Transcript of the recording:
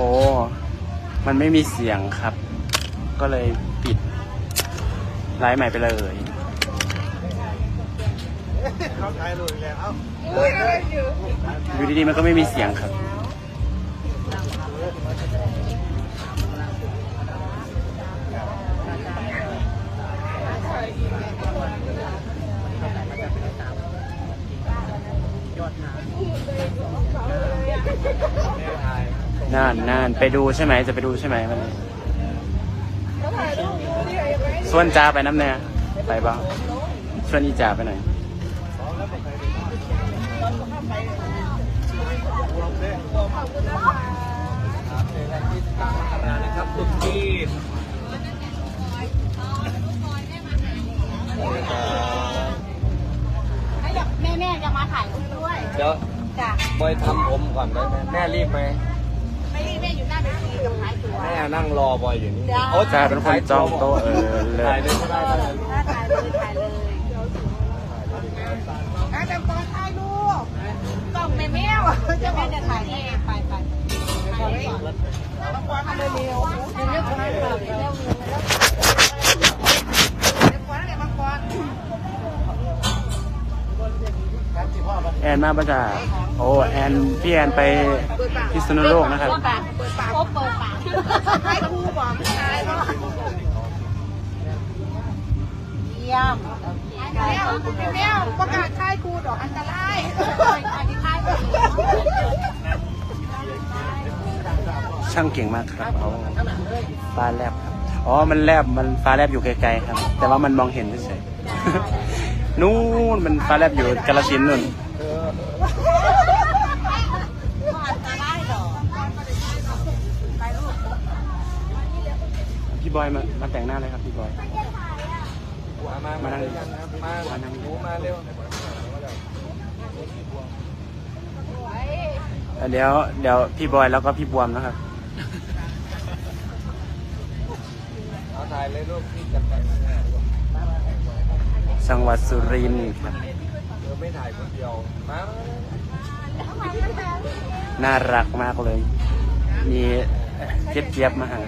อ้มันไม่มีเสียงครับ ก็เลยปิดไลฟ์ใหม่ไปเลยเขาถ่ายรูปแล้วอยู่ดีๆมันก็ไม่มีเสียงครับน่ น่านน่านไปดูใช่ไหมจะไปดูใช่ไหมวันนี้ส่วนจ้าไปน้ำแน่ไปบ้างชวนอีจ่าไปไหนนะครับตุ๊กกี้แม่แม่จะมาถ่ายรูปด้วย เดี๋ยวจ้ะบอยทำผมก่อนได้ไหมแม่รีบไหม หน้าเวทีกับขายตั๋วแม่นั่งรอบอยอยู่นี่เดี๋ยวโอ้จ่าเป็นคนจองโต๊ะเออเลถ่ายยเลยก็ได้ถ่ายเลยถ้าถ่ายเลยถ่ายเลยอาจารย์ปอนถ่ายรูปกล้องแม่แมวจะแม่จะถ่ายเองไปไปถ่ายก่อนแล้วปอนมาเร็วเร็วเร็วเร็วเร็วเร็วเร็วปอนอะไรบางปอนแอนมาประจา โอ้แอนพี่แอนไปพิษณุโลกนะครับ เปิดปากเปิดปากเปิดปากให้ครูบอกถ่ายเนาะเยี่ยมแมวแมวประกาศค่ายครูดอกอันตรายอันนี้ค่ายครูช่างเก่งมากครับเอาฟ้าแลบครับอ๋อ มันแลบมันฟ้าแลบอยู่ไกลๆครับ แต่ว่ามันมองเห็นเฉยๆนู่นมันฟ้าแลบอยู่กาลสินนู่น พี่บอยมามาแต่งหน้าเลยครับพี่บอย มามามาด้วยกันนะครับมามานั่งหูมาเร็วเดี๋ยวเดี๋ยวพี่บอยแล้วก็พี่บวมนะครับ เอาถ่ายเลยรูปที่จัดไปจังหวัดสุรินทร์ครับเออไม่ถ่ายคนเดียวมาน่ารักมากเลย มีเจี๊ยบๆมาหา